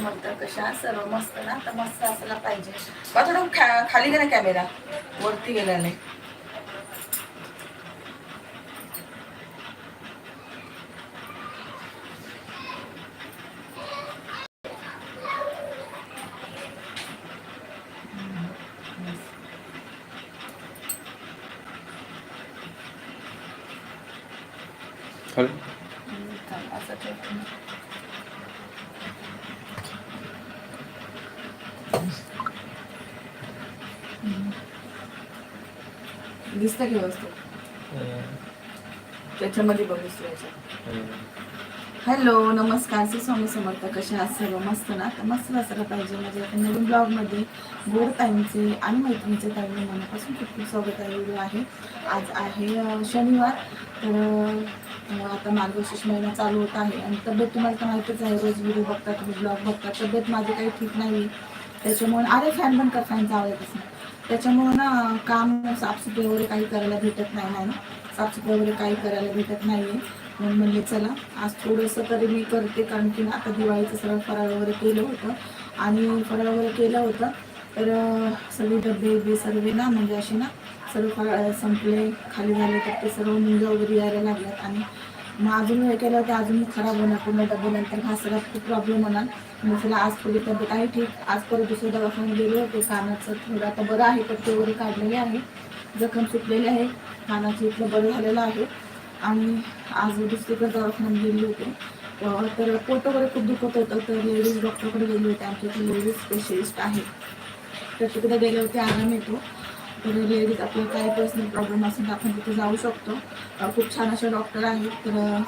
समर्थ कशा सर्व मस्त ना तर मस्त असायला पाहिजे. बा थोडं खा- खाली गेला कॅमेरा वरती गेला नाही. खाली. दिसतं की व्यवस्थित? त्याच्यामध्ये बघूस हॅलो नमस्कार. श्री स्वामी समर्थ कसे आहात सर्व? मस्त ना? तर मस्त असायला पाहिजे. माझ्या एका नवीन ब्लॉगमध्ये गोड ताईंचे आणि मैत्रिणीचे ताईंचे मनापासून खूप खूप स्वागत आहे. व्हिडिओ आहे. आज आहे शनिवार. तर आता मार्गशीर्ष महिना चालू होत आहे आणि तब्येत तुम्हाला तर माहितीच आहे रोज व्हिडिओ बघता तुम्ही ब्लॉग बघता तब्येत माझी काही ठीक नाही त्याच्यामुळे अरे फॅन बंद कर फॅनचा आवाज नाही. त्याच्यामुळं ना काम साफसफाई वगैरे काही करायला भेटत नाही नाही. ना साफसफाई वगैरे काही करायला भेटत नाही आहे म्हणून म्हणले चला आज थोडंसं तरी मी करते. कारण की ना आता दिवाळीचं सगळं फराळ वगैरे केलं होतं. आणि फराळ वगैरे केलं होतं. तर सगळे डबे बे सर्व ना म्हणजे असे ना सर्व फराळ संपले. खाली झाले तर ते सर्व मुलं वगैरे यायला लागल्यात. आणि मग अजून हे केलं तर अजून खराब होणार पूर्ण डब्यानंतर हा सगळा खूप प्रॉब्लेम होणार. मग चला आज थोडी तब्येत आहे ठीक. आज परत दुसऱ्या दवाखान्यात गेले होते कानाचं थोडं आता बरं आहे पट्टे वगैरे काढलेले आहे. जखम सुटलेली आहे कानाचं इथलं बरं झालेलं आहे. आणि आज दुसरीकडे दवाखान्यात गेले होते. तर पोट वगैरे खूप दुखत होतं तर लेडीज डॉक्टरकडे गेले होते. आमच्या इथे लेडीज स्पेशलिस्ट आहे. तर तिकडे गेले होते आराम येतो. तर आपलं काही पर्सनल प्रॉब्लेम असेल तर आपण तिथे जाऊ शकतो. खूप छान असे डॉक्टर आहेत. तर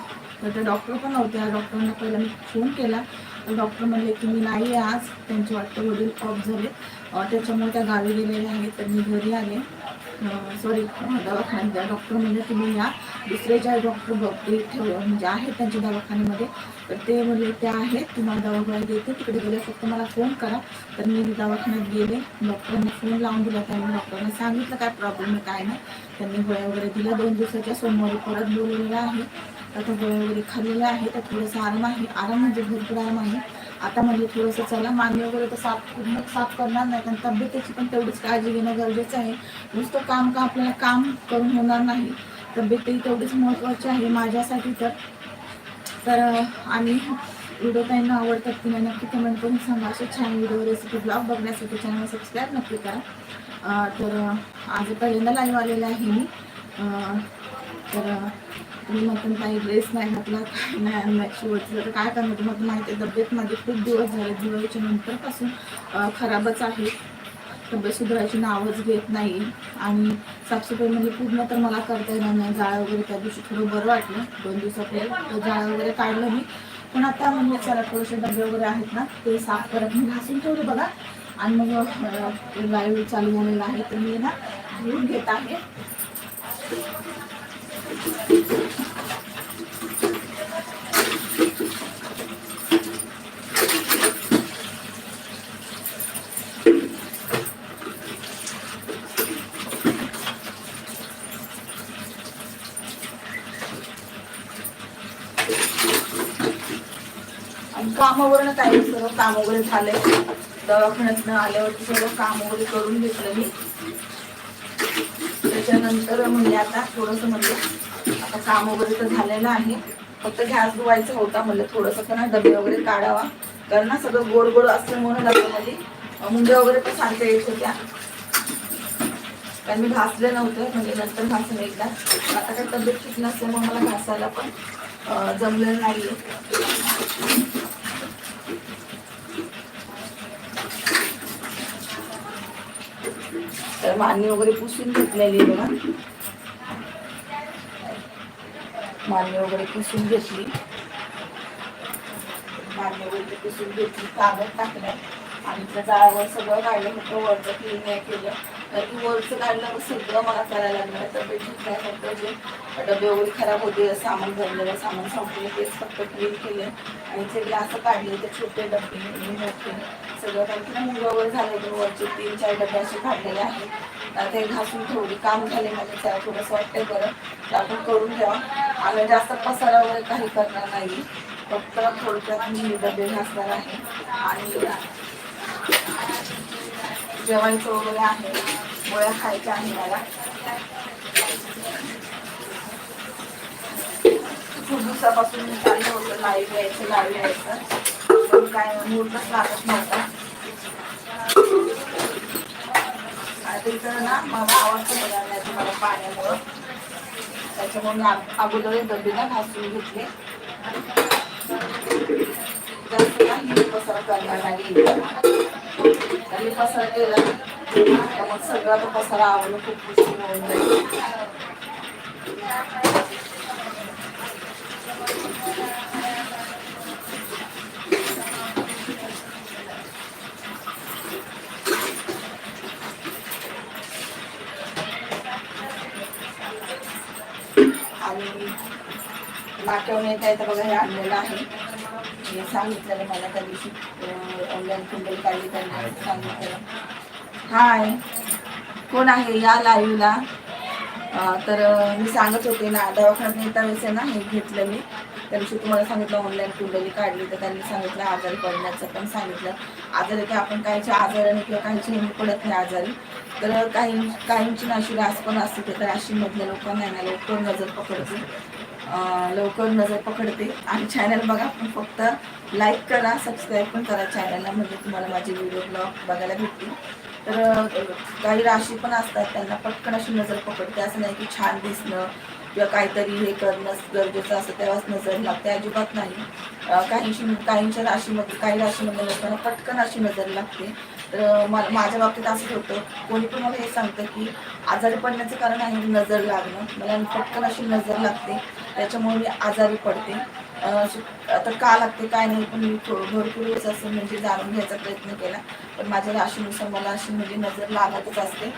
तर डॉक्टर पण नव्हते डॉक्टरांना पहिला मी फोन केला. तर डॉक्टर म्हणले की मी नाही आहे आज. त्यांचे वाटतं वडील ऑफ झाले. त्याच्यामुळे त्या गावी गेलेल्या आहेत तर मी घरी आले. सॉरी दवाखान्यात डॉक्टर म्हणजे तुम्ही या. दुसरे ज्या डॉक्टर बघते ठेव म्हणजे आहेत त्यांच्या दवाखान्यामध्ये. तर ते म्हणजे ते आहेत. तुम्हाला दवाखान्यात देते. तिकडे गेले फक्त मला फोन करा. तर मी दवाखान्यात गेले. डॉक्टरांना फोन लावून दिला. त्यांनी डॉक्टरांना सांगितलं काय प्रॉब्लेम आहे काय नाही. त्यांनी गोळ्या वगैरे दिल्या. दोन दिवसाच्या सोमवारी परत बोलवलेलं आहे. आता गोळ्या वगैरे खाल्लेल्या आहे तर थोडंसं आराम आहे. आराम म्हणजे भरपूर आराम आहे. आता म्हणजे थोडंसं चला मान्य वगैरे तर साफ पूर्ण साफ करणार नाही कारण तब्येतीची पण तेवढीच काळजी घेणं गरजेचं आहे. नुसतं काम का आपल्याला काम करून होणार नाही. तब्येतही तेवढीच महत्त्वाची आहे माझ्यासाठी तर. तर आणि व्हिडिओ त्यांना आवडतात की नाही नक्की कमेंट करून सांगा. असे छान व्हिडिओ रेसिपी ब्लॉग बघण्यासाठी चॅनल सबस्क्राईब नक्की करा. तर आज पहिल्यांदा लाईव्ह आलेला आहे मी. तर तुम्ही म्हणता काही ड्रेस नाही घातला काय नाही नाही तर काय करणार तुम्हाला माहिती आहे तब्येत माझी खूप दिवस झाले दिवाळीच्या नंतरपासून खराबच आहे. तब्येत सुधारायची नावच घेत नाही. आणि साफसफाई म्हणजे पूर्ण तर मला करता येणार नाही जाळं वगैरे त्या दिवशी थोडं बरं वाटलं. दोन दिवसापूर्वी तर जाळं वगैरे काढलं मी. पण आता म्हणजे चला थोडेसे डबे वगैरे आहेत ना ते साफ करत मी घासून ठेवले बघा. आणि मग लाईव्ह चालू झालेला आहे तर मी ना घेऊन घेत आहे. आणि कामावरनं काही सर्व काम वगैरे झालंय. दवाखान्यातनं आल्यावरती सर्व काम वगैरे करून घेतलं मी. त्याच्यानंतर म्हणजे आता थोडंसं म्हणजे आता काम वगैरे तर झालेलं आहे. फक्त गॅस धुवायचा होता म्हणलं थोडंसं पण डबे वगैरे काढावा. कारण ना सगळं गोड गोड असल्यामुळे डब्यामध्ये. मुंग्या वगैरे पण सारख्या येत होत्या. कारण मी घासलं नव्हतं म्हणजे नंतर घासून एकदा. आता काय तब्येत ठीक नसल्यामुळे मला घासायला पण जमलं जमलेलं तर मान्य वगैरे पुसून घेतलेली बघा. मान्य वगैरे पुसून घेतली. मान्य वगैरे पुसून घेतली कागद टाकलाय आणि त्या जाळावर सगळं काढलं होतं वरचं क्लीन नाही केलं. तर की वरचं काढलं सगळं मला करायला लागलं. तब्येत ठीक फक्त जे डबे वगैरे खराब होते सामान भरलेलं सामान संपलं तेच फक्त क्लीन केलं. आणि ते ग्लास काढले ते छोटे डबे मोठे. सगळं कारण की मुलं वगैरे झालं तर वरचे तीन चार डबे असे काढलेले आहेत. ते घासून थोडी काम झाले म्हणजे त्याला थोडंसं वाटते बरं. ते आपण करून घ्यावा आम्ही जास्त पसारा वगैरे काही करणार नाही. फक्त थोडक्यात मी डबे घासणार आहे. आणि जेवायचं वगैरे आहे. गोळ्या खायच्या आहे मला. खूप दिवसापासून काही चाललं होतं लाईव्ह यायचं लाईव्ह यायचं. पण काय मूडच लागत नव्हता. आता इथं ना मला आवाज येणार नाही तुम्हाला पाण्यामुळं त्याच्यामुळे मी अग- अगोदर डबे ना घासून घेतले जास्त काही पसारा करणार नाही आणि पसारा केला तर मग सगळा तो पसारा आवडून खूप खुशी होऊन जाईल आणि नाट्यवून येत बघा हे आणलेलं आहे. हे सांगितलेलं मला त्या दिवशी ऑनलाईन कुंडली काढली त्यांनी सांगितलेलं. हाय. कोण आहे या लाईव्हला तर मी सांगत होते ना दवाखान्यात येता वेळेस आहे ना हे घेतलं मी. त्या दिवशी तुम्हाला सांगितलं ऑनलाईन कुंडली काढली तर त्यांनी सांगितलं आजारी पडण्याचं पण सांगितलं. आजारी की आपण काहीच्या आजाराने किंवा काहीची नेहमी पडत नाही आजारी. तर काही काहींची नाशी रास पण असते ते तर राशीमधल्या लोकांना आहे ना लवकर नजर पकडते लवकर नजर पकडते. आणि चॅनल बघा पण फक्त लाईक करा सबस्क्राईब पण करा चॅनलला म्हणजे तुम्हाला माझे व्हिडिओ ब्लॉग बघायला भेटतील. तर काही राशी पण असतात त्यांना पटकन अशी नजर पकडते. असं नाही की छान दिसणं किंवा काहीतरी हे करणं गरजेचं असं तेव्हाच नजर लागते. अजिबात नाही. काहींशी काहींच्या राशीमध्ये काही राशीमध्ये लोकांना पटकन अशी नजर लागते. तर मला माझ्या बाबतीत असंच होतं. कोणी पण मला हे सांगतं की आजारी पडण्याचं कारण आहे नजर लागणं. मला पटकन अशी नजर लागते. त्याच्यामुळे मी आजारी पडते. आता का लागते काय नाही पण मी थोडं भरपूर वेळेस असं म्हणजे जाणून घ्यायचा प्रयत्न केला. पण माझ्या राशीनुसार मला अशी म्हणजे नजर लागतच असते.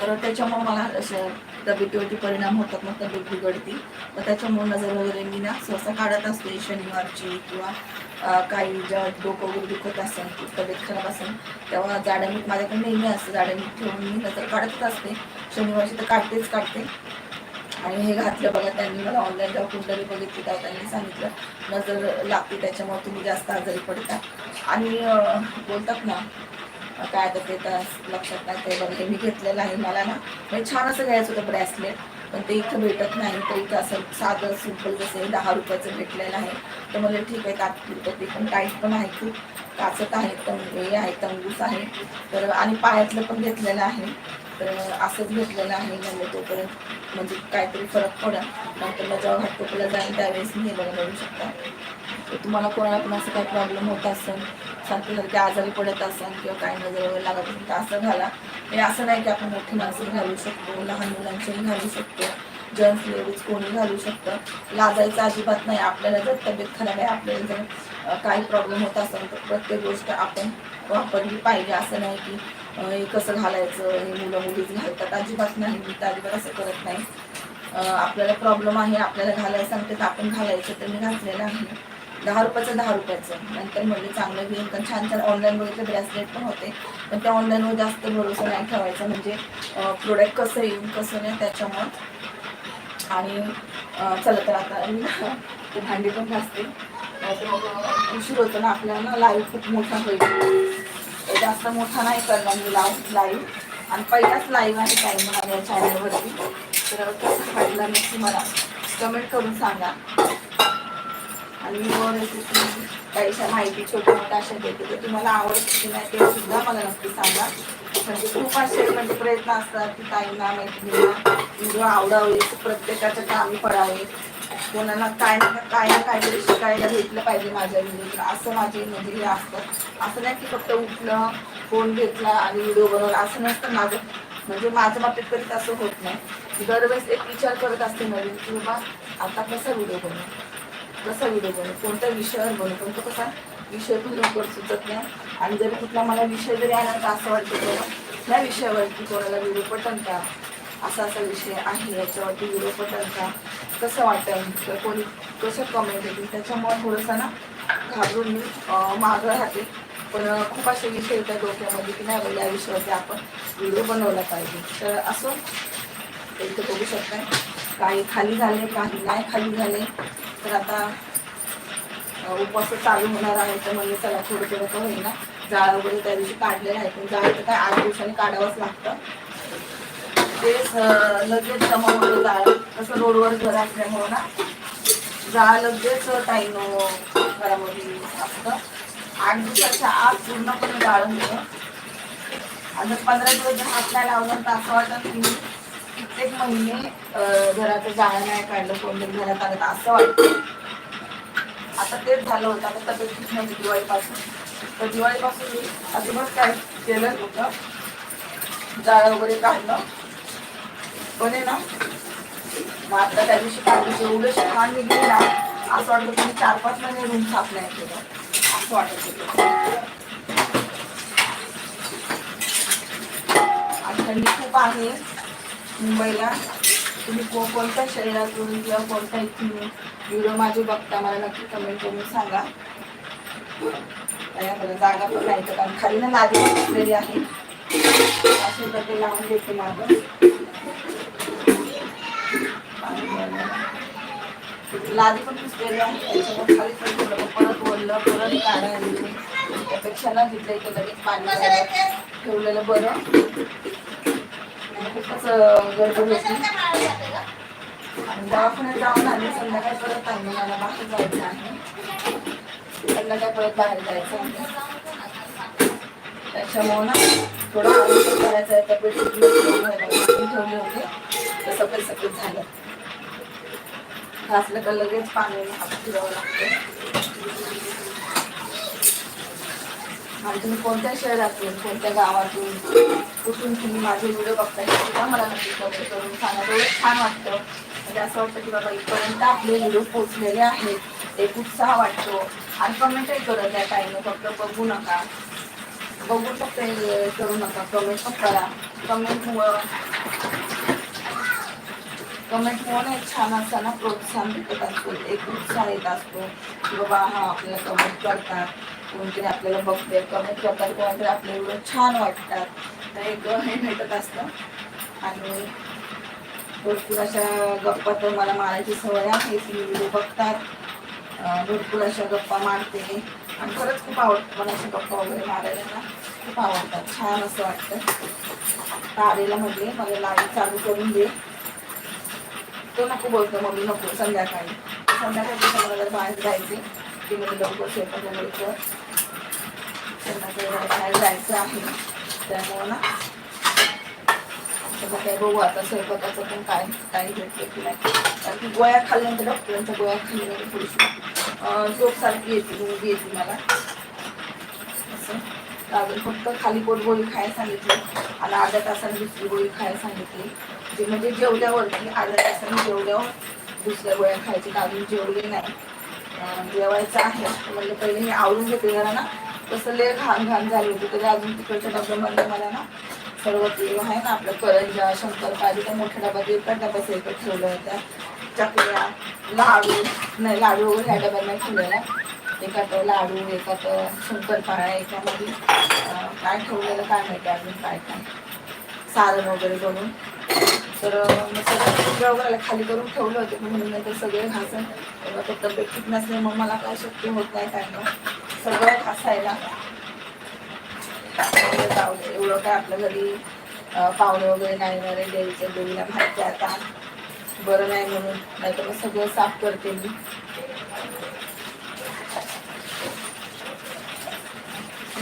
तर त्याच्यामुळे मला असं तब्येतीवरती परिणाम होतात मग तब्येत बिघडती. मग त्याच्यामुळे नजर वगैरे मी ना सहसा काढत असते शनिवारची किंवा काही जेव्हा डोकं वगैरे दुखत असेल तब्येत खराब असेल तेव्हा जाड्या मीठ माझ्याकडे नेहमी असतं. जाड्या मीठ ठेवून मी नजर काढतच असते. शनिवारची तर काढतेच काढते. आणि हे घातलं बघा त्यांनी मला ऑनलाईन जेव्हा कुठलं बघितली तेव्हा त्यांनी सांगितलं नजर लागते त्याच्यामुळे तुम्ही जास्त आजारी पडता. आणि बोलतात ना काय आता ते तर लक्षात नाही ते बघा हे मी घेतलेलं आहे मला ना. म्हणजे छान असं घ्यायचं होतं ब्रॅसलेट पण ते इथं भेटत नाही. तर इथं असं साधं सिंपल जसं दहा रुपयाचं भेटलेलं आहे. तर मला ठीक आहे तात्पुरतं ते पण टाईट पण आहे खूप. काचत आहे तंग हे आहे तंगूस आहे. तर आणि पायातलं पण घेतलेलं आहे. तर असंच घेतलेलं आहे म्हणजे तोपर्यंत म्हणजे काहीतरी फरक पडा. नंतर मग जेव्हा घाटकोपरला जाईल त्यावेळेस मी हे बघा बघू शकता. तुम्हाला कोणाला पण असं काही प्रॉब्लेम होत असेल सारखे आजारी पडत असेल किंवा काय नजर वगैरे लागत असेल तर असं घाला. हे असं नाही की आपण मोठी माणसं घालू शकतो लहान मुलांचेही घालू शकतो जेंट्स लेडीज कोणी घालू शकतं. लाजायचं अजिबात नाही. आपल्याला जर तब्येत खराब आहे आपल्याला जर काही प्रॉब्लेम होत असेल तर प्रत्येक गोष्ट आपण वापरली पाहिजे. असं नाही की हे कसं घालायचं? हे मुलं मुलीच घालतात. अजिबात नाही. मी तर अजिबात असं करत नाही. आपल्याला प्रॉब्लेम आहे आपल्याला घालायला सांगते तर आपण घालायचं तर मी घातलेलं आहे. दहा रुपयाचं दहा रुपयाचं. नंतर म्हणजे चांगलं घेऊन पण छान छान ऑनलाईन बघितलं ब्रेसलेट पण होते. पण त्या ऑनलाईनवर जास्त भरोसा नाही ठेवायचा. म्हणजे प्रोडक्ट कसं येईल कसं नाही त्याच्यामुळं. आणि चला तर आता मी ते भांडी पण घासते. उशीर होतं ना आपल्याला लाईव्ह खूप मोठा होईल. जास्त मोठा नाही करणार मी लाव लाईव्ह आणि पहिलाच लाईव्ह आहे टाईम मला या चॅनलवरती तर कसं वाटलं नक्की मला कमेंट करून सांगा. आणि वर रेसिपी काहीशा माहिती छोट्या मोठ्या अशा देते तर तुम्हाला आवडते की नाही ते सुद्धा मला नक्की सांगा. म्हणजे खूप असे म्हणजे प्रयत्न असतात की ताईंना मैत्रिणींना व्हिडिओ म्हणजे आवडावे प्रत्येकाच्या कामी पडावे. कोणाला काय ना काय ना काहीतरी शिकायला भेटलं पाहिजे माझ्या व्हिडिओला असं माझे म्हणजे हे असतं. असं नाही की फक्त उठलं फोन घेतला आणि व्हिडिओ बनवला. असं नसतं माझं. म्हणजे माझ्या बाबतीत तरी तसं होत नाही. दरवेळेस एक विचार करत असते नवीन की बाबा आता कसा व्हिडिओ बनवू? कसा व्हिडिओ बनवू? कोणत्या विषयावर बनवू? पण तो कसा विषय पण लवकर सुचत नाही. आणि जरी कुठला मला विषय जरी आला तर असं वाटतं बघा त्या विषयावरती कोणाला व्हिडिओ पटन का? असा असा विषय आहे याच्यावरती व्हिडिओ पटन का? कसं वाटेल? तर कोणी कसं कमेंट येतील त्याच्यामुळे थोडंसं ना घाबरून मी मागं राहते. पण खूप असे विषय येतात डोक्यामध्ये की नाही या विषयावरती आपण व्हिडिओ बनवला पाहिजे. तर असं तर बघू शकता काही खाली झाले काही नाही खाली झाले. तर आता उपवास चालू होणार आहे तर म्हणजे चला थोडं थोडं होईल होईना जाळ वगैरे त्या दिवशी काढलेलं आहे पण जाळ तर काय आठ दिवसांनी काढावंच लागतं. तेच लगेच जमा होतं जाळ. तसं रोडवर घर असल्यामुळं ना जाळ लगेच टाईम घरामध्ये असतं. आठ दिवसाच्या आत पूर्णपणे जाळ होतं आणि पंधरा दिवस जर हात नाही लावलं तर असं वाटतं की कित्येक महिने घराचं जाळं नाही काढलं कोणतरी घरात आलं तर असं वाटतं. आता तेच झालं होतं आता तब्येत ठीक नव्हती दिवाळीपासून. तर दिवाळीपासून मी अजूनच काय केलं होतं जाळं वगैरे काढलं. पण आहे ना मग आता त्या दिवशी काढलं जेवढं छान निघली ना असं वाटतं तुम्ही चार पाच महिने रूम साफ नाही केलं. असं वाटत होतं. आणि थंडी खूप आहे. मुंबईला. तुम्ही को कोणत्या शहरातून किंवा कोणत्या इथून व्हिडिओ माझे बघता मला नक्की कमेंट करून सांगा. त्याच्याकडे जागा पण नाही तर कारण खाली ना लादी बसलेली आहे. असे तर ते लावून देते माझं लादी पण पुसलेली आहे त्याच्यामुळे खाली पण थोडं परत ओढलं परत काढायला त्यापेक्षा ना तिथल्या इथे लगेच पाणी ठेवलेलं बरं. खूपच अं, गडबड होती. आणि दवाखान्यात जाऊन आले संध्याकाळी परत आणलं मला बाहेर जायचं आहे. संध्याकाळी परत बाहेर जायचं आहे. त्याच्यामुळं ना थोडं आरोग्य करायचं आहे. तब्येत सुटली होती, ठेवले होते. तर सगळं सगळं झालं. घासलं का लगेच पाणी हात फिरवावं लागतं. आणि तुम्ही कोणत्या शहरातून कोणत्या गावातून कुठून तुम्ही माझे व्हिडिओ बघताय सुद्धा मला नक्की कमेंट करून सांगा. एवढं छान वाटतं. म्हणजे असं वाटतं की बाबा इथपर्यंत आपले व्हिडिओ पोचलेले आहेत. एक उत्साह वाटतो. आणि कमेंटही करत त्या टाईमला फक्त बघू नका. बघू फक्त करू नका. कमेंट पण करा. कमेंटमुळं कमेंटमुळं एक छान असताना प्रोत्साहन भेटत असतो. एक उत्साह येत असतो की बाबा हा आपल्याला कमेंट करतात. कोणतरी आपल्याला बघते कमेंट करतात कोणतरी आपल्या व्हिडिओ छान वाटतात. तर एक हे भेटत असतं. आणि भरपूर अशा गप्पा तर मला मारायची सवय आहे. ती व्हिडिओ बघतात. भरपूर अशा गप्पा मारते. आणि खरंच खूप आवडतं. मला अशा गप्पा वगैरे मारायला ना खूप आवडतात. छान असं वाटतं. तारेला म्हणजे मला लाइट चालू करून दे. तो नको बोलतो मम्मी नको संध्याकाळी. संध्याकाळी मला जर बाहेर जायचे की लवकर स्वयंपाक वगैरे त्यांना संध्याकाळी मला जायचं आहे. त्यामुळं ना त्याचा काय बघू आता स्वयंपाकाचं पण काय काही भेटते की नाही. कारण की गोळ्या खाल्ल्यानंतर डॉक्टरांच्या गोळ्या खाल्ल्यानंतर थोडीशी झोपसारखी येते मुलगी येते मला. असं. अजून फक्त खाली पोट गोळी खायला सांगितली आणि अर्ध्या तासाने दुसरी गोळी खायला सांगितली. जे म्हणजे जेवल्यावरती अर्ध्या तासाने जेवल्यावर दुसऱ्या गोळ्या खायची अजून जेवले नाही. जेवायचं आहे. म्हणजे पहिले मी आवरून घेते जरा ना. तसं लय घाण घाण झाली होती. तरी अजून तिकडच्या डब्यामध्ये मला ना सर्व ते आहे ना आपलं करंजा शंकरपाळी त्या मोठ्या डब्यात एका डब्यात एकच ठेवल्या होत्या. चकल्या लाडू नाही लाडू वगैरे ह्या डब्यांना ठेवलेल्या एकात लाडू एकात शंकरपाळ्या एकामध्ये काय ठेवलेलं काय माहिती अजून काय काय. सारण वगैरे बनवून. तर मग सगळं सगळं वगैरे खाली करून ठेवलं होते पण म्हणून तर सगळे घासून तर तब्येत ठीक नसले मग मला काय शक्य होत नाही काय नाही. सगळं घासायला. म्हणलं जाऊ एवढं काय आपल्या घरी पाहुणे वगैरे नाही येणार आहे देवीला माहिती आता. बरं नाही म्हणून नाही तर मग सगळं साफ करते मी.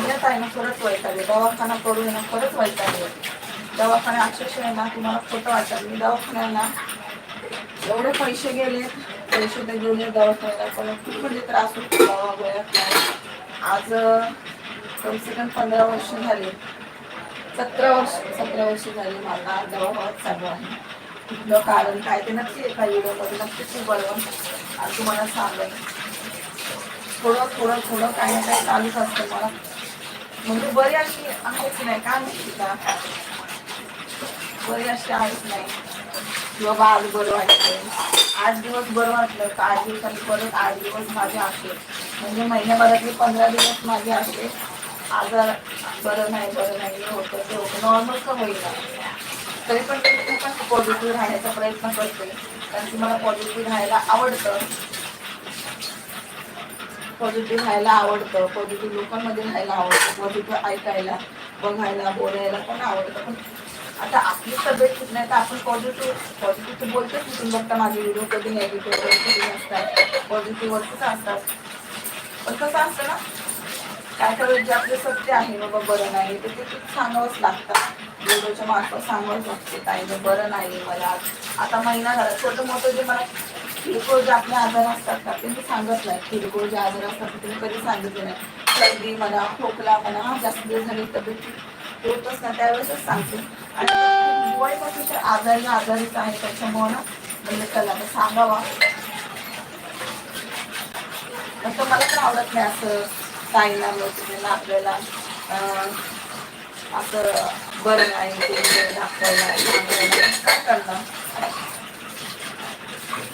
येत आहे ना खरंच वैताग दवाखाना करून ना खरंच वैताग आहे. दवाखान्या अक्षरशः आहे ना तुम्हाला खोटं वाटतं मी दवाखान्याला एवढे पैसे गेले पैसे ते गेले दवाखान्याला पण खूप म्हणजे त्रास होतो दवा आज कमसे कम पंधरा वर्ष झाले. सतरा वर्ष सतरा वर्ष झाली मला दवाखान्यात चालू आहे. कारण काय ते नक्की एका व्हिडिओमध्ये नक्कीच मी बनवून तुम्हाला सांगेल थोडं थोडं थोडं काही ना काही चालूच असतं मला. म्हणजे बरी अशी आहेच नाही का माहिती का? बरी आहेच नाही. बाबा आज बरं वाटतंय आठ दिवस बरं वाटलं. का आठ दिवसांनी परत आठ दिवस माझे असे म्हणजे महिन्याभरातले पंधरा दिवस माझे असे आजार बरं नाही बरं नाही हे होतं ते होतं. नॉर्मल का होईना तरी पण ते खूप पॉझिटिव्ह राहण्याचा प्रयत्न करते. कारण की मला पॉझिटिव्ह राहायला आवडतं. पॉझिटिव्ह राहायला आवडतं. पॉझिटिव्ह लोकांमध्ये राहायला आवडतं. पॉझिटिव्ह ऐकायला बघायला बोलायला पण आवडतं. पण आता आपली तब्येत ठीक नाही तर आपण पॉझिटिव्ह पॉझिटिव्ह तर बोलतोच मी तुम्ही बघता माझे व्हिडिओ कधी नेगेटिव्ह कधी असतात पॉझिटिव्ह वरतीच असतात. पण कसं असतं ना काय करायचं जे आपले सत्य आहे बाबा बरं नाही तर ते खूप सांगावंच लागतं. व्हिडिओच्या मार्फत सांगावंच लागते काही नाही बरं नाही मला. आता महिना झाला छोटं मोठं जे मला किरकोळ जे आपले आजार असतात ना ते मी सांगत नाही. किरकोळ जे आजार असतात ते मी कधी सांगितले नाही. सर्दी म्हणा खोकला म्हणा हा जास्त दिवस झाली तब्येत होतच ना त्यावेळेसच सांगते. आणि दिवाळीपासून तर आजारी आजारीच आहे त्याच्यामुळं ना म्हणजे चला सांगावा. असं मला तर आवडत नाही असं सांगणार लोकांना आपल्याला असं बरं नाही दाखवायला काय करणार?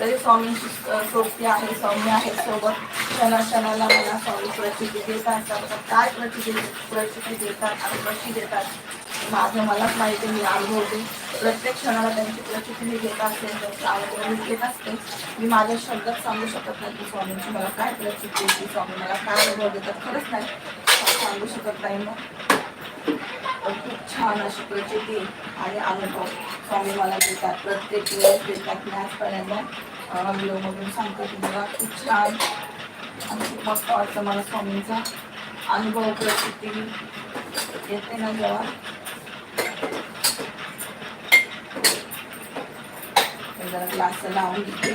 तरी स्वामींची अं, सोबती आहे स्वामी आहेत सोबत. क्षणा क्षणाला मला स्वामी प्रचिती देतात. काय प्रचिती प्रचिती देतात? आणि कशी देतात? माझं मलाच माहिती मी अनुभवते. प्रत्येक क्षणाला त्यांची प्रचिती मी घेत असते त्यांचा अनुभव मी घेत असते. मी माझ्या शब्दात सांगू शकत नाही की स्वामींची मला काय प्रचिती देते स्वामी मला काय अनुभव देतात खरंच नाही. सांगू शकत नाही मग. खूप छान अशी प्रचिती आणि अनुभव स्वामी मला देतात. प्रत्येक वेळेस देतात. मी आजपर्यंत व्हिडिओमधून सांगतो की मला खूप छान. आणि खूप मस्त वाटतं मला स्वामींचा अनुभव प्रचिती. येते ना जेव्हा? तर जरा ग्लास लावून घेते.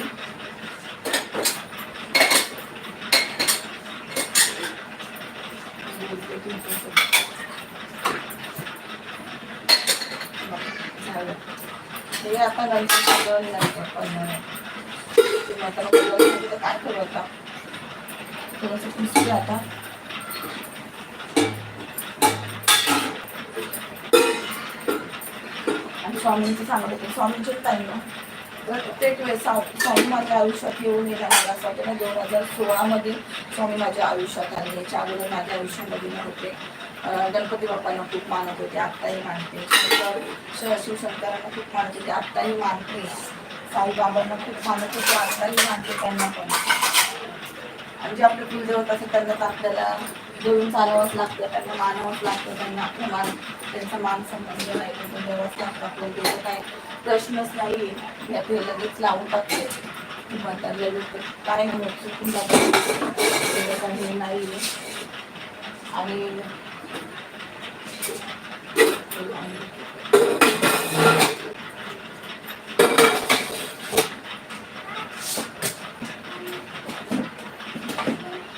हे आता गणपती नंतर आता काय करू आता. थोडंसं पुसू आता. आणि स्वामींचं सांगत होते. स्वामींचे टाईम ना प्रत्येक वेळेस स्वामी माझ्या आयुष्यात येऊन येणार मला असं वाटतं. दोन हजार सोळामध्ये स्वामी माझ्या आयुष्यात आले. याच्या अगोदर माझ्या आयुष्यामध्ये नव्हते गणपती बाप्पांना खूप मानत होते. आत्ताही मानते. शंकर शिवशंकरांना खूप मानत होते. आत्ताही मानते. साईबाबांना खूप मानत होते. आत्ताही मानते त्यांना पण. आणि जे आपले कुलदेवत असतात त्यांना तर आपल्याला देऊन चालावंच लागतं. त्यांना मानावंच लागतं. त्यांना आपलं मान त्यांचा मान संबंध नाही त्यांचं द्यावंच लागतं आपल्याला तेवढं आहे प्रश्नच नाही. मी लगेच लावून टाकते. म्हणतात लगेच काय चुकून जातं. हे नाही. आणि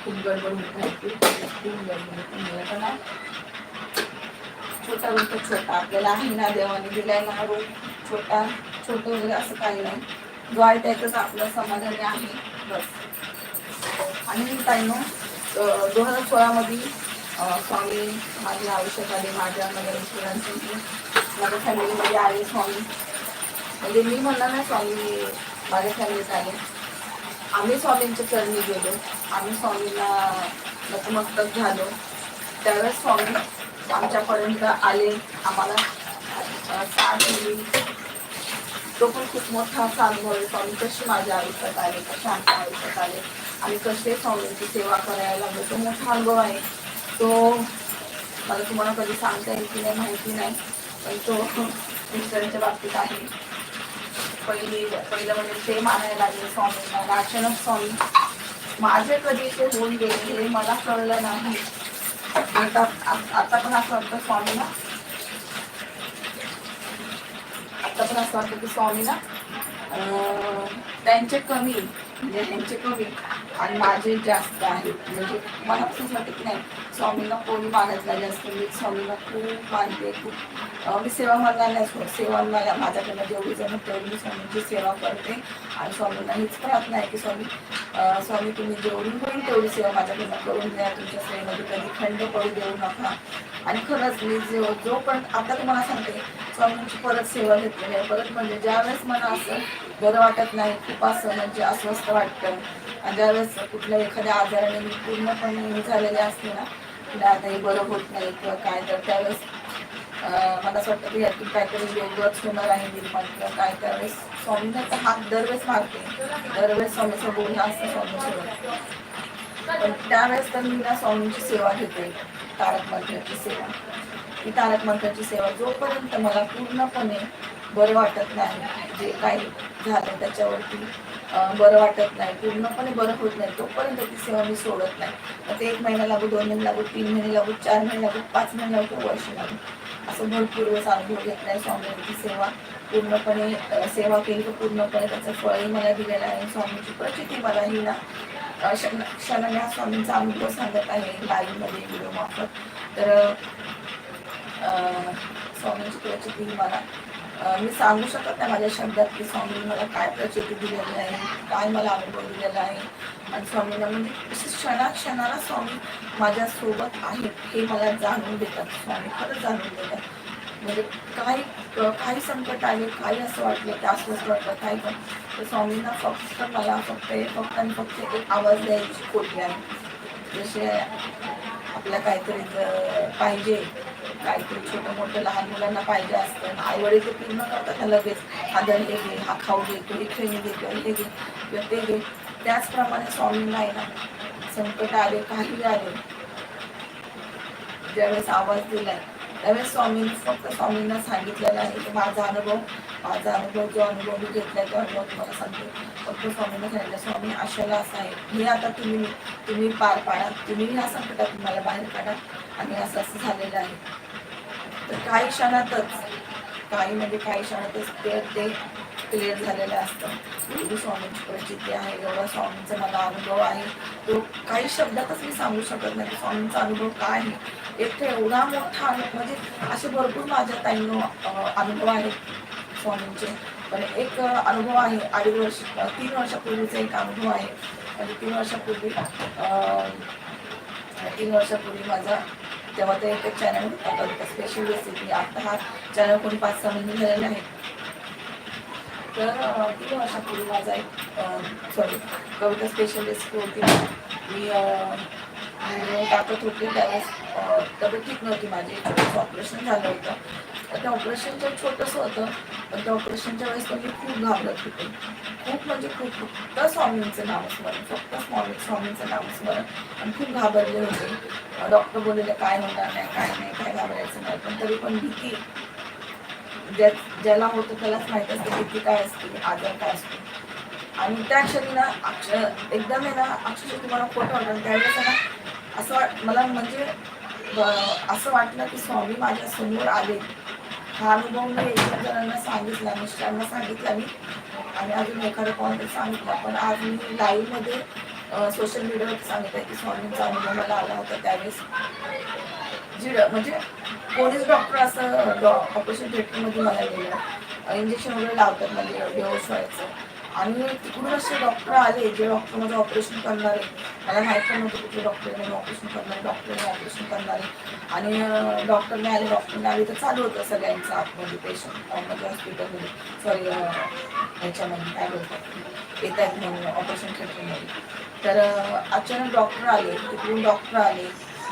खूप गडबड होत आहे. खूप गडबड होत मला ना छोटा छोटा. आपल्याला आहे ना देवाने दिलाय ना रूप छोटा छोटं वगैरे असं काही नाही. जो आहे त्याचंच आपलं समाधानी आहे. बस. आणि ताईनो दोन हजार सोळामध्ये स्वामी माझ्या आयुष्यात आले माझ्या माझ्या मिस्टरांसाठी माझ्या फॅमिलीमध्ये आले स्वामी. म्हणजे मी म्हणणार नाही स्वामी माझ्या फॅमिलीत आले आम्ही स्वामींच्या चरणी गेलो. आम्ही स्वामींना नतमस्तक झालो. त्यावेळेस स्वामी आमच्यापर्यंत आले. आम्हाला साथ दिली. तो पण खूप मोठा असा अनुभव आहे स्वामी कसे माझ्या आयुष्यात आले? कसे आमच्या आयुष्यात आले? आणि कसे स्वामींची सेवा करायला लागलो? तो मोठा अनुभव आहे. तो मला तुम्हाला कधी सांगता येईल की नाही माहिती नाही. पण तो मिस्टरांच्या बाबतीत आहे. पहिली पहिलं म्हणजे ते मानायला लागले स्वामींना अचानक स्वामी माझे कधी ते होऊन गेले हे मला कळलं नाही. आता आता पण असं वाटतं स्वामींना आता पण असं वाटतं की स्वामीला त्यांचे कमी म्हणजे ह्यांचे कमी. आणि माझे जास्त आहेत. म्हणजे मला असं वाटत की नाही स्वामींना कोणी मानत नाही जास्त मी स्वामींना खूप मानते खूप मी सेवा मानणार नाही सेवा मला माझ्याकडनं जेवढी जण तेवढी मी स्वामींची सेवा करते. आणि स्वामींना हीच प्रार्थना आहे की स्वामी स्वामी तुम्ही जेवढी होईल तेवढी सेवा माझ्याकडनं करून द्या. तुमच्या सेवेमध्ये कधी खंड पडू देऊ नका. आणि खरंच मी जो पण आता तुम्हाला सांगते स्वामींची परत सेवा घेतलेली आहे. परत म्हणजे ज्यावेळेस मला असं बरं वाटत नाही खूप असं म्हणजे अस्वस्थ वाटतं. आणि ज्यावेळेस कुठल्या एखाद्या आजाराने मी पूर्णपणे हे झालेले असते ना की आता हे बरं होत नाही किंवा काय तर त्यावेळेस मला असं वाटतं की यातून काहीतरी वेगळंच होणार आहे निर्माण किंवा काय त्यावेळेस स्वामींना तर हात दरवेळेस मारते. दरवेळेस स्वामीचं बोलणं असतं स्वामीसोबत पण त्यावेळेस तर मी ना स्वामींची सेवा घेते तारक मंत्राची सेवा. ही तारक मंत्राची सेवा जोपर्यंत मला पूर्णपणे बरं वाटत नाही जे काही झालं त्याच्यावरती बरं वाटत नाही पूर्णपणे बरं होत नाही तोपर्यंत ती सेवा मी सोडत नाही. मग ते एक महिना लागू दोन महिने लागू तीन महिने लागू चार महिने लागू पाच महिने लागू वर्ष लागू. असं भरपूर वेळेस अनुभव घेतलाय स्वामींची सेवा. पूर्णपणे सेवा केली तर पूर्णपणे त्याचं फळही मला दिलेलं आहे. स्वामीची प्रचिती मला ही ना अं, क्षण क्षणाने हा स्वामींचा अनुभव सांगत आहे लाईव्हमध्ये व्हिडिओ मार्फत. तर स्वामींची प्रचिती मला मी सांगू शकत नाही माझ्या शब्दात की स्वामींनी मला काय प्रचिती दिलेली आहे काय मला अनुभव दिलेला आहे. आणि स्वामींना म्हणजे असे क्षणाक्षणाला स्वामी माझ्यासोबत आहेत हे मला जाणून देतात. स्वामी खरंच जाणून देतात. म्हणजे काही काही संकट आले काही असं वाटलं की असं वाटलं काही पण. तर स्वामींना फक्त मला फक्त फक्त आणि फक्त एक आवाज द्यायची कोटी आहे. जसे आपल्या काहीतरी पाहिजे. काहीतरी छोटं मोठं लहान मुलांना पाहिजे असतं. आई वडील ते पूर्ण करतात. लगेच हा दर हे घे हा खाऊ घे किंवा हे खेळणी घे किंवा हे घे किंवा ते घे. त्याचप्रमाणे स्वामींना आहे ना संकट आले काही आले. ज्यावेळेस आवाज दिलाय त्यावेळेस स्वामींनी फक्त स्वामींना सांगितलेलं आहे की माझा अनुभव माझा अनुभव जो अनुभव मी घेतलाय तो अनुभव तुम्हाला सांगतो. फक्त स्वामींना सांगितलं स्वामी आशाला असं आहे. हे आता तुम्ही तुम्ही पार पाडा. तुम्ही ह्या संकटात तुम्हाला बाहेर काढा. आणि असं असं झालेलं आहे. तर काही क्षणातच काही म्हणजे काही क्षणातच ते ते क्लिअर झालेलं असतं. गुरु स्वामींची परिस्थिती आहे एवढा स्वामींचा मला अनुभव आहे. तो काही शब्दातच मी सांगू शकत नाही स्वामींचा अनुभव काय आहे? एक एवढा मोठा अनुभव म्हणजे असे भरपूर माझ्या ताईंनो अनुभव आहेत स्वामींचे. पण एक अनुभव आहे अडीच वर्ष तीन वर्षापूर्वीचा एक अनुभव आहे. म्हणजे तीन वर्षापूर्वी तीन वर्षापूर्वी माझा तेव्हा ते एक चॅनल होता. स्पेशल रेसिपी आता हा चॅनल कोणी पाच सहा महिने झालेला आहे तर तीन वर्षापूर्वी माझा एक सॉरी कविता स्पेशल रेसिपी होती. मी टाकत होते. त्यावेळेस तब्येत ठीक नव्हती. माझी ऑपरेशन झालं होतं. तर त्या ऑपरेशनचं छोटंसं होतं पण त्या ऑपरेशनच्या वेळेस पण मी खूप घाबरत होते. खूप म्हणजे खूप फक्त स्वामींचं नामस्मरण फक्त स्वामी स्वामींचं नामस्मरण आणि खूप घाबरले होते. डॉक्टर बोललेले काय होणार नाही काय नाही काय घाबरायचं नाही. पण तरी पण भीती ज्या ज्याला होतं त्यालाच माहीत असते भीती काय असते आजार काय असतो. आणि त्या क्षणी ना अक्षर एकदम आहे ना अक्षरशः तुम्हाला खोटं वाटलं. त्यावेळेस ना असं वाट मला म्हणजे असं वाटलं की स्वामी माझ्यासमोर आले. हा अनुभव मी एक जणांना सांगितला मिस्टरांना सांगितला मी. आणि अजून एखादा कोणाला सांगितला. पण आज मी लाईव्हमध्ये सोशल मीडियावरती सांगितलं की स्वामींचा अनुभव मला आला होता त्यावेळेस. जी म्हणजे कोणीच डॉक्टर असं डॉ ऑपरेशन थिएटरमध्ये मला गेलं इंजेक्शन वगैरे लावतात म्हणजे व्यवस्थायचं व्हायचं. आणि तिकडून असे डॉक्टर आले जे डॉक्टर माझं ऑपरेशन करणारे. मला माहीत पण नव्हतं कुठले डॉक्टर ऑपरेशन करणारे डॉक्टरने ऑपरेशन करणारे. आणि डॉक्टरने आले डॉक्टरने आले तर चालू होतं सगळ्यांचं आतमध्ये पेशंट म्हणजे हॉस्पिटलमध्ये सॉरी ह्याच्यामध्ये काय बोलतात? येत आहेत म्हणून ऑपरेशन थिएटरमध्ये तर अचानक डॉक्टर आले तिकडून डॉक्टर आले.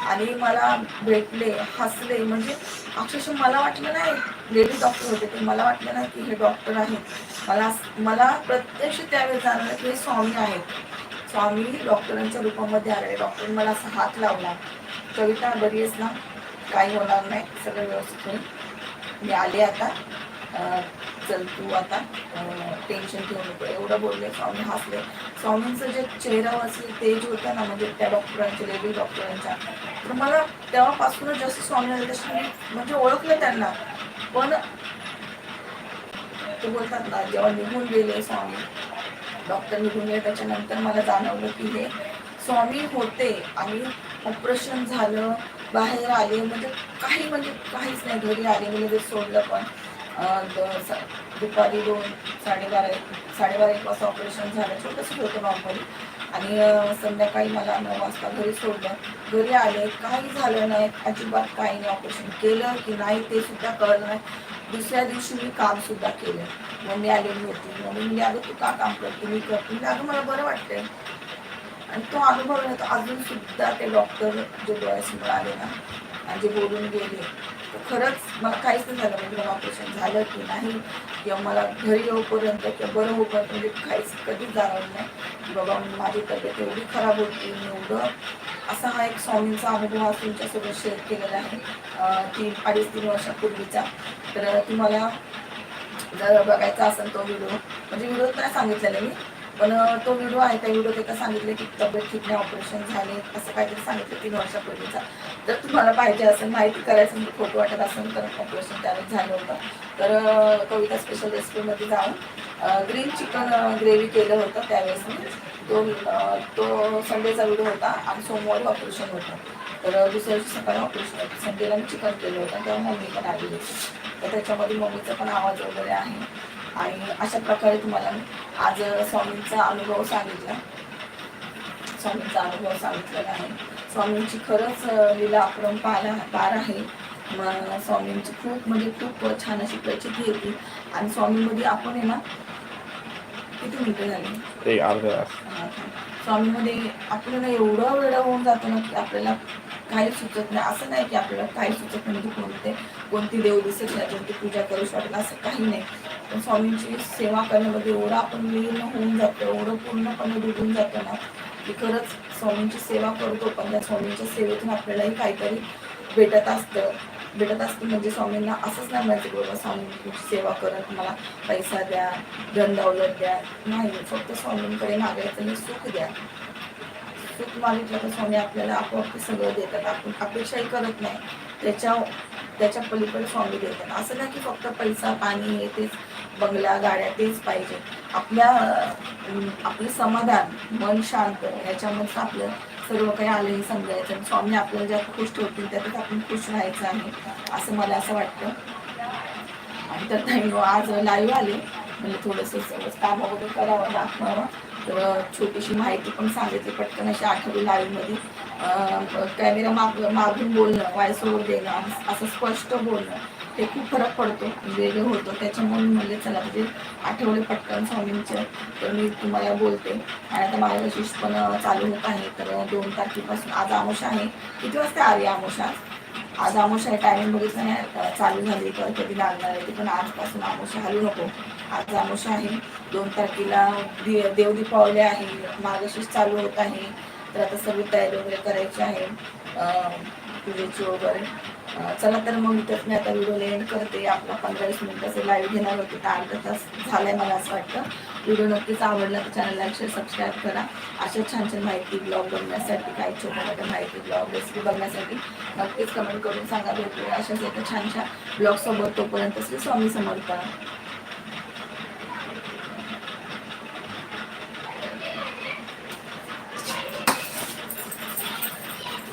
आणि मला भेटले हसले. म्हणजे अक्षरशः मला वाटलं नाही लेडीज डॉक्टर होते ते मला वाटलं नाही की हे डॉक्टर आहेत मला मला प्रत्यक्ष त्यावेळेस जाणवलं की हे स्वामी आहेत. स्वामी डॉक्टरांच्या रूपामध्ये आले डॉक्टरने मला असा हात लावला. कविता बरी आहेस ना? काही होणार नाही सगळं व्यवस्थित होईल. मी आले आता. चल तू आता टेन्शन घेऊ नको. एवढं बोलले स्वामी हसले. स्वामींचं जे चेहऱ्यावरचं तेज होतं ना म्हणजे त्या डॉक्टरांच्या लेडी डॉक्टरांच्या तर मला तेव्हापासूनच जसं स्वामी आले. मी म्हणजे ओळखलं त्यांना. पण ते बोलतात ना जेव्हा निघून गेले स्वामी डॉक्टर निघून गेले त्याच्यानंतर मला जाणवलं की हे स्वामी होते आणि ऑपरेशन झालं बाहेर आले म्हणजे काही म्हणजे काहीच नाही घरी आले म्हणजे मी लगेच सोडलं पण. दुपारी दोन साडेबारा एक साडेबारा एक वाजता ऑपरेशन झालं छोटंसं होतं नॉर्मली आणि संध्याकाळी मला नऊ वाजता घरी सोडलं. घरी आले काही झालं नाही अजिबात काही नाही ऑपरेशन केलं की नाही ते सुद्धा कळलं नाही. दुसऱ्या दिवशी मी काम सुद्धा केलं. मम्मी आलेली होती. मम्मी मी अगं तू का काम करते? मी करते. मी अगं मला बरं वाटतंय. आणि तो अनुभव नाही तो अजून सुद्धा ते डॉक्टर जे डोळ्यासमोर आले ना आणि जे बोलून गेले खरंच मग काहीच नाही झालं. म्हणजे मला ऑपरेशन झालं की नाही किंवा मला घरी येऊपर्यंत किंवा बरं होईपर्यंत म्हणजे काहीच कधीच जाणवलं नाही. की बाबा माझी तब्येत एवढी खराब होती मी एवढं असा हा एक स्वामींचा अनुभव हा तुमच्यासोबत शेअर केलेला आहे. तीन अडीच तीन वर्षापूर्वीचा. तर तुम्हाला जर बघायचा असेल तो व्हिडिओ म्हणजे व्हिडिओ नाही सांगितलेला मी. पण तो व्हिडिओ आहे त्या व्हिडिओत एका सांगितले की तब्येत ठीक नाही ऑपरेशन झाले असं काहीतरी सांगितलं तीन वर्षापूर्वीचा. जर तुम्हाला पाहिजे असेल माहिती करायचं म्हणजे फोटो वाटत असेल तर ऑपरेशन त्यावेळेस झालं होतं. तर कविता स्पेशल रेसिपीमध्ये जाऊन ग्रीन चिकन ग्रेव्ही केलं होतं त्यावेळेस मी. तो तो संडेचा व्हिडिओ होता आणि सोमवारी ऑपरेशन होतं. तर दुसऱ्या दिवशी सकाळी ऑपरेशन होतं. संडेला मी चिकन केलं होतं तेव्हा मम्मी पण आली होती. तर त्याच्यामध्ये मम्मीचा पण आवाज वगैरे आहे. आणि अशा प्रकारे तुम्हाला आज स्वामींचा अनुभव सांगितला. स्वामींचा अनुभव सांगितलेला आहे. स्वामींची खरंच लीला अप्रम पाहायला पार आहे. मग स्वामींची खूप म्हणजे खूप छान अशी प्रचिती येते आणि स्वामीमध्ये आपण आहे ना किती मिनिटं झाली? एक अर्धा तास. स्वामीमध्ये आपल्याला एवढं वेळ होऊन जातो ना की आपल्याला काही सुचत नाही. असं नाही की आपल्याला काही सुचत नाही म्हणजे कोणते कोणती देव दिसत नाही कोणती पूजा करू वाटत असं काही नाही. पण स्वामींची सेवा करण्यामध्ये एवढं आपण लीन होऊन जातो एवढं पूर्णपणे डुबून जातो ना की खरंच स्वामींची सेवा करतो पण त्या स्वामींच्या सेवेतून आपल्यालाही काहीतरी भेटत असतं. भेटत असतील. म्हणजे स्वामींना असंच नाही माहिती की बाबा स्वामींची सेवा करत मला पैसा द्या धन दौलत द्या. नाही फक्त स्वामींकडे मागायचं आणि सुख द्या. सुख मागितलं तर स्वामी आपल्याला आपोआप सगळं देतात. आपण अपेक्षाही करत नाही. त्याच्या त्याच्या पलीकडे स्वामी देतात. असं नाही की फक्त पैसा पाणी हे तेच बंगला गाड्या तेच पाहिजे. आपल्या आपलं समाधान मन शांत याच्यामध्येच आपलं सर्व काही आलं हे समजायचं. आणि स्वामी आपल्याला ज्या खुश ठेवतील त्यातच आपण खुश राहायचं आहे. असं मला असं वाटतं. आणि तर नाही आज लाईव्ह आले. म्हणजे थोडंसं काम वगैरे करावं दाखवावं. तर छोटीशी माहिती पण सांगितली. पटकन अशी आठवली लाईव्हमध्ये कॅमेरा माग मागून बोलणं वायस देणं असं स्पष्ट बोलणं. ते खूप फरक पडतो म्हणजे वेगळं होतं त्याच्यामुळे मी म्हणले चला म्हणजे आठवडे पटकन स्वामींचं तर मी तुम्हाला बोलते. आणि आता मार्गशीर्ष पण चालू होत आहे. तर दोन तारखेपासून आज आमोश आहे. किती वाजता आली आमोश? आज आज अमोशा आहे टायमिंग बघितलं नाही. चालू झाली तर कधी लागणार आहे ते पण आजपासून आमोश हलू नको. आज आमोश आहे. दोन तारखेला दि देव दीपावली आहे. मार्गशीर्ष चालू होत आहे. तर आता सगळी तयारी वगैरे करायची आहे. पूजेची वगैरे. चला तर मग मी मी आता व्हिडिओ एंड करते आपला पंधरा वीस मिनिटाचं लाईव्ह घेणार होते. तर अर्धा तास झालाय मला असं वाटतं. व्हिडिओ नक्कीच आवडला तर चॅनल लाईक शेअर सबस्क्राईब करा. अशा छान छान माहिती ब्लॉग बघण्यासाठी काही छोट्या मोठ्या माहिती ब्लॉग रेसिपी बघण्यासाठी नक्कीच कमेंट करून सांगा. भेटूया. अशाच एका छान छान ब्लॉगसोबत तोपर्यंत श्री स्वामी समर्पण